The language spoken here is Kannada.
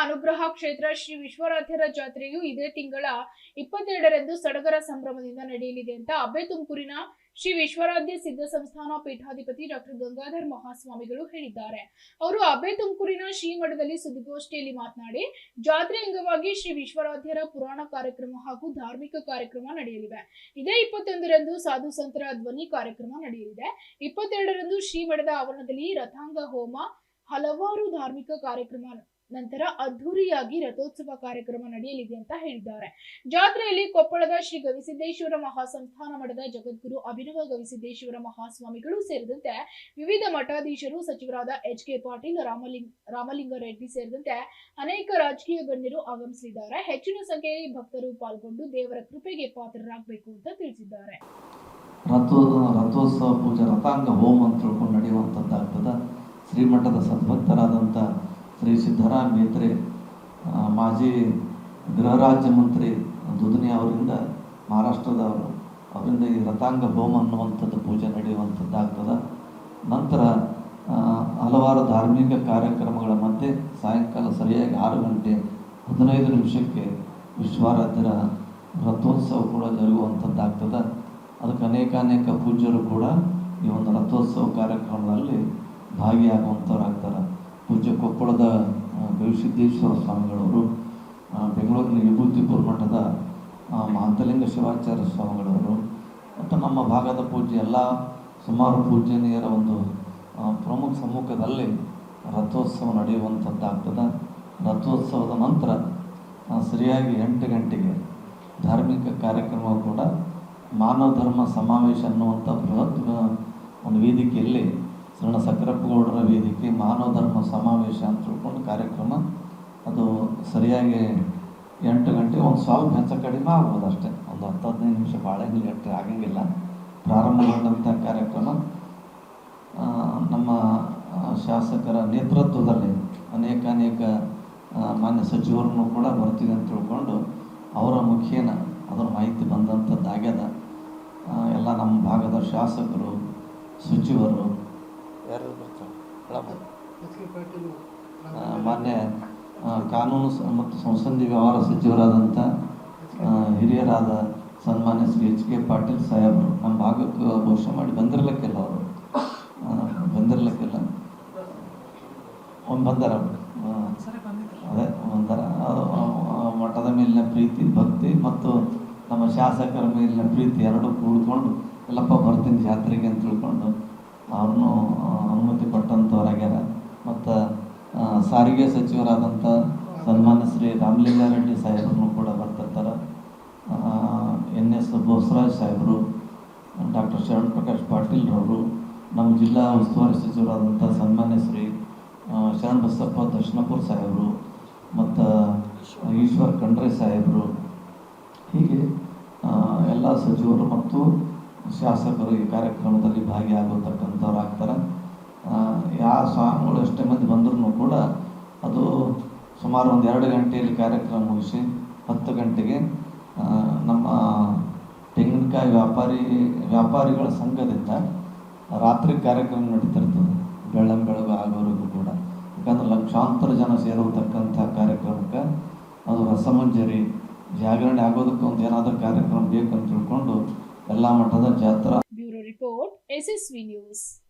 ಅನುಗ್ರಹ ಕ್ಷೇತ್ರ ಶ್ರೀ ವಿಶ್ವರಾಧ್ಯರ ಜಾತ್ರೆಯು ಇದೇ ತಿಂಗಳ ಇಪ್ಪತ್ತೆರಡರಂದು ಸಡಗರ ಸಂಭ್ರಮದಿಂದ ನಡೆಯಲಿದೆ ಅಂತ ಅಬ್ಬೆ ತುಮಕೂರಿನ ಶ್ರೀ ವಿಶ್ವರಾಧ್ಯ ಸಿದ್ಧ ಸಂಸ್ಥಾನ ಪೀಠಾಧಿಪತಿ ಡಾಕ್ಟರ್ ಗಂಗಾಧರ್ ಮಹಾಸ್ವಾಮಿಗಳು ಹೇಳಿದ್ದಾರೆ. ಅವರು ಅಬ್ಬೆ ತುಮಕೂರಿನ ಶ್ರೀಮಠದಲ್ಲಿ ಸುದ್ದಿಗೋಷ್ಠಿಯಲ್ಲಿ ಮಾತನಾಡಿ, ಜಾತ್ರೆ ಅಂಗವಾಗಿ ಶ್ರೀ ವಿಶ್ವರಾಧ್ಯರ ಪುರಾಣ ಕಾರ್ಯಕ್ರಮ ಹಾಗೂ ಧಾರ್ಮಿಕ ಕಾರ್ಯಕ್ರಮ ನಡೆಯಲಿವೆ. ಇದೇ ಇಪ್ಪತ್ತೊಂದರಂದು ಸಾಧು ಸಂತರ ಧ್ವನಿ ಕಾರ್ಯಕ್ರಮ ನಡೆಯಲಿದೆ. ಇಪ್ಪತ್ತೆರಡರಂದು ಶ್ರೀಮಠದ ಆವರಣದಲ್ಲಿ ರಥಾಂಗ ಹೋಮ ಹಲವಾರು ಧಾರ್ಮಿಕ ಕಾರ್ಯಕ್ರಮ ನಂತರ ಅದ್ಧೂರಿಯಾಗಿ ರಥೋತ್ಸವ ಕಾರ್ಯಕ್ರಮ ನಡೆಯಲಿದೆ ಅಂತ ಹೇಳಿದ್ದಾರೆ. ಜಾತ್ರೆಯಲ್ಲಿ ಕೊಪ್ಪಳದ ಶ್ರೀ ಗವಿಸಿದ್ದೇಶ್ವರ ಮಹಾಸಂಸ್ಥಾನ ಮಠದ ಜಗದ್ಗುರು ಅಭಿನವ ಗವಿಸಿದ್ದೇಶ್ವರ ಮಹಾಸ್ವಾಮಿಗಳು ಸೇರಿದಂತೆ ವಿವಿಧ ಮಠಾಧೀಶರು ಸಚಿವರಾದ ಎಚ್ ಕೆ ಪಾಟೀಲ್, ರಾಮಲಿಂಗ ರಾಮಲಿಂಗಾರೆಡ್ಡಿ ಸೇರಿದಂತೆ ಅನೇಕ ರಾಜಕೀಯ ಗಣ್ಯರು ಆಗಮಿಸಲಿದ್ದಾರೆ. ಹೆಚ್ಚಿನ ಸಂಖ್ಯೆಯಲ್ಲಿ ಭಕ್ತರು ಪಾಲ್ಗೊಂಡು ದೇವರ ಕೃಪೆಗೆ ಪಾತ್ರರಾಗಬೇಕು ಅಂತ ತಿಳಿಸಿದ್ದಾರೆ. ರಥೋತ್ಸವ ಪೂಜೆ, ರಥಾಂಗ, ಹೋಮ ಅಂತ ತಿಳ್ಕೊಂಡು ಶ್ರೀಮಠದ ಸದ್ಭಕ್ತರಾದಂಥ ಶ್ರೀ ಸಿದ್ಧರಾಮ್ ಮೇತ್ರೆ ಮಾಜಿ ಗೃಹ ರಾಜ್ಯ ಮಂತ್ರಿ ದುದನಿ ಅವರಿಂದ ಮಹಾರಾಷ್ಟ್ರದವರು ಅವರಿಂದ ಈ ರಥಾಂಗ ಹೋಮ ಅನ್ನುವಂಥದ್ದು ಪೂಜೆ ನಡೆಯುವಂಥದ್ದಾಗ್ತದೆ ನಂತರ ಹಲವಾರು ಧಾರ್ಮಿಕ ಕಾರ್ಯಕ್ರಮಗಳ ಮಧ್ಯೆ ಸಾಯಂಕಾಲ ಸರಿಯಾಗಿ ಆರು ಗಂಟೆ ಹದಿನೈದು ನಿಮಿಷಕ್ಕೆ ವಿಶ್ವಾರಾಧ್ಯರ ರಥೋತ್ಸವ ಕೂಡ ಜರುಗುವಂಥದ್ದಾಗ್ತದೆ ಅದಕ್ಕೆ ಅನೇಕ ಅನೇಕ ಪೂಜ್ಯರು ಕೂಡ ಈ ಒಂದು ರಥೋತ್ಸವ ಕಾರ್ಯಕ್ರಮದಲ್ಲಿ ಭಾಗಿಯಾಗುವಂಥವ್ರಾಗ್ತಾರೆ ಪೂಜ್ಯ ಕೊಪ್ಪಳದ ಗವಿಸಿದ್ದೇಶ್ವರ ಸ್ವಾಮಿಗಳವರು ಬೆಂಗಳೂರಿನ ವಿಭೂತಿಪುರ ಮಠದ ಮಹಾಂತಲಿಂಗ ಶಿವಾಚಾರ್ಯ ಸ್ವಾಮಿಗಳವರು, ಮತ್ತು ನಮ್ಮ ಭಾಗದ ಪೂಜ್ಯ ಎಲ್ಲ ಸುಮಾರು ಪೂಜನೀಯರ ಒಂದು ಪ್ರಮುಖ ಸಮ್ಮುಖದಲ್ಲಿ ರಥೋತ್ಸವ ನಡೆಯುವಂಥದ್ದಾಗ್ತದೆ. ರಥೋತ್ಸವದ ನಂತರ ಸರಿಯಾಗಿ ಎಂಟು ಗಂಟೆಗೆ ಧಾರ್ಮಿಕ ಕಾರ್ಯಕ್ರಮ ಕೂಡ ಮಾನವ ಧರ್ಮ ಸಮಾವೇಶ ಅನ್ನುವಂಥ ಬೃಹತ್ ಒಂದು ಸಕ್ಕರಪ್ಪಗೌಡರ ವೇದಿಕೆ ಮಾನವ ಧರ್ಮ ಸಮಾವೇಶ ಅಂತ ತಿಳ್ಕೊಂಡು ಕಾರ್ಯಕ್ರಮ ಅದು ಸರಿಯಾಗಿ ಎಂಟು ಗಂಟೆ, ಒಂದು ಸ್ವಲ್ಪ ಹೆಚ್ಚು ಕಡಿಮೆ ಆಗ್ಬೋದು ಅಷ್ಟೇ. ಒಂದು ಹತ್ತು ಹದಿನೈದು ನಿಮಿಷ ಭಾಳ ಗಂಟೆ ಆಗಂಗಿಲ್ಲ. ಪ್ರಾರಂಭಗೊಂಡಂಥ ಕಾರ್ಯಕ್ರಮ ನಮ್ಮ ಶಾಸಕರ ನೇತೃತ್ವದಲ್ಲಿ ಅನೇಕ ಅನೇಕ ಮಾನ್ಯ ಸಚಿವರನ್ನು ಕೂಡ ಬರ್ತೀವಿ ಅಂತ ತಿಳ್ಕೊಂಡು ಅವರ ಮುಖೇನ ಅದರ ಮಾಹಿತಿ ಬಂದಂಥದ್ದಾಗ್ಯದ. ಎಲ್ಲ ನಮ್ಮ ಭಾಗದ ಶಾಸಕರು, ಸಚಿವರು ಯಾರು ಬರ್ತಾರೆ? ಮಾನ್ಯ ಕಾನೂನು ಮತ್ತು ಸಂಸದೀಯ ವ್ಯವಹಾರ ಸಚಿವರಾದಂಥ ಹಿರಿಯರಾದ ಸನ್ಮಾನ್ಯ ಶ್ರೀ ಎಚ್ ಕೆ ಪಾಟೀಲ್ ಸಾಹೇಬರು, ನಮ್ಮ ಭಾಗಕ್ಕೆ ಬಹುಶಃ ಮಾಡಿ ಬಂದಿರಲಿಕ್ಕಿಲ್ಲ ಅವರು. ಬಂದಿರಲಿಕ್ಕಿಲ್ಲ. ಒಂದು ಬಂದರ ಅದೇ ಒಂದರ ಮಠದ ಮೇಲಿನ ಪ್ರೀತಿ, ಭಕ್ತಿ ಮತ್ತು ನಮ್ಮ ಶಾಸಕರ ಮೇಲಿನ ಪ್ರೀತಿ ಎರಡೂ ಕೂಡ್ಕೊಂಡು, ಎಲ್ಲಪ್ಪ ಬರ್ತೀನಿ ಜಾತ್ರೆಗೆ ಅಂತ ತಿಳ್ಕೊಂಡು ಸಾರಿಗೆ ಸಚಿವರಾದಂಥ ಸನ್ಮಾನ್ಯ ಶ್ರೀ ರಾಮಲಿಂಗಾರೆಡ್ಡಿ ಸಾಹೇಬ್ರು ಕೂಡ ಬರ್ತಿರ್ತಾರೆ. ಎನ್ ಎಸ್ ಬೋಸರಾಜ್ ಸಾಹೇಬರು, ಡಾಕ್ಟರ್ ಶರಣ್ ಪ್ರಕಾಶ್ ಪಾಟೀಲ್ರವರು ನಮ್ಮ ಜಿಲ್ಲಾ ಉಸ್ತುವಾರಿ ಸಚಿವರಾದಂಥ ಸನ್ಮಾನ್ಯ ಶ್ರೀ ಶರಣ್ ಬಸಪ್ಪ ದರ್ಶನಪುರ್ ಸಾಹೇಬರು, ಮತ್ತು ಈಶ್ವರ್ ಖಂಡ್ರೆ ಸಾಹೇಬರು, ಹೀಗೆ ಎಲ್ಲ ಸಚಿವರು ಮತ್ತು ಶಾಸಕರು ಈ ಕಾರ್ಯಕ್ರಮದಲ್ಲಿ ಭಾಗಿಯಾಗತಕ್ಕಂಥವ್ರು ಆಗ್ತಾರೆ ಯಾವ ಸ್ವಾಮಿಗಳು ಎಷ್ಟೇ ಮಂದಿ ಬಂದ್ರೂ ಕೂಡ ಸುಮಾರು ಒಂದು ಎರಡು ಗಂಟೆಯಲ್ಲಿ ಕಾರ್ಯಕ್ರಮ ಮುಗಿಸಿ ಹತ್ತು ಗಂಟೆಗೆ ನಮ್ಮ ತೆಂಗಿನಕಾಯಿ ವ್ಯಾಪಾರಿ, ವ್ಯಾಪಾರಿಗಳ ಸಂಘದಿಂದ ರಾತ್ರಿ ಕಾರ್ಯಕ್ರಮ ನಡೀತಿರ್ತದೆ ಬೆಳ್ಳಂ ಬೆಳಗ್ಗೆ ಆಗೋವರೆಗೂ ಕೂಡ. ಯಾಕಂದ್ರೆ ಲಕ್ಷಾಂತರ ಜನ ಸೇರತಕ್ಕಂಥ ಕಾರ್ಯಕ್ರಮಕ್ಕೆ ಅದು ರಸಮಂಜರಿ, ಜಾಗರಣೆ ಆಗೋದಕ್ಕೆ ಒಂದು ಏನಾದರೂ ಕಾರ್ಯಕ್ರಮ ಬೇಕಂತ ತಿಳ್ಕೊಂಡು ಎಲ್ಲ ಮಟ್ಟದ ಜಾತ್ರಾ. Bureau report, SSV news.